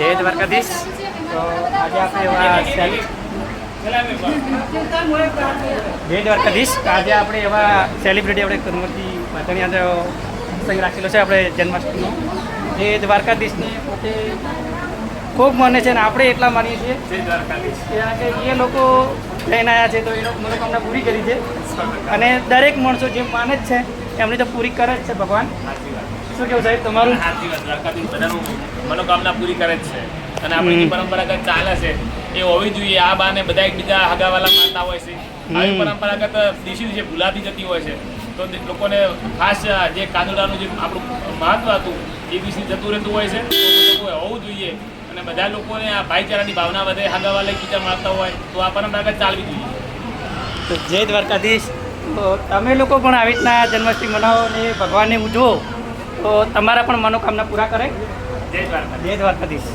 જય દ્વારકાધીશ. તો આજે આપણે એવા જય દ્વારકાધીશ. આજે આપણે એવા સેલિબ્રિટી આપણે કનુમતી માતાની અંદર પ્રસંગ રાખેલો છે આપણે જન્માષ્ટમીનો. જે દ્વારકાધીશને પોતે ખૂબ માને છે અને આપણે એટલા માનીએ છીએ કારણ કે એ લોકો લઈને આવ્યા છે તો એ મનોકામના પૂરી કરી છે. અને દરેક માણસો જે માને જ છે એમની તો પૂરી કરે જ છે ભગવાન. શું કેવું સાહેબ તમારું? સાચી વાત દ્વારકાધીશ બધાનું મનોકામના પૂરી કરે જ છે. અને આપણી જે પરંપરાગત ચાલે છે એ હોવી જોઈએ. આ બાને બધા એકબીજા હગાવાલા માનતા હોય છે. આવી પરંપરાગત દિવસે દિવસે ભૂલાતી જતી હોય છે તો તે લોકોને ખાસ જે કાનુડાનું જે આપણું મહત્વ હતું એ દિવસે જતું રહેતું હોય છે. તો હોવું જોઈએ. અને બધા લોકોને આ ભાઈચારાની ભાવના વધે હગાવાલા એકબીજા માનતા હોય તો આ પરંપરાગત ચાલવી જોઈએ. તો જય દ્વારકાધીશ. તો તમે લોકો પણ આવી રીતના જન્માષ્ટમી મનાવો અને ભગવાનને ઉજવો. તો તમારા પણ મનોકામના પૂરા કરે જય દ્વારકા જય દ્વારકાધીશ.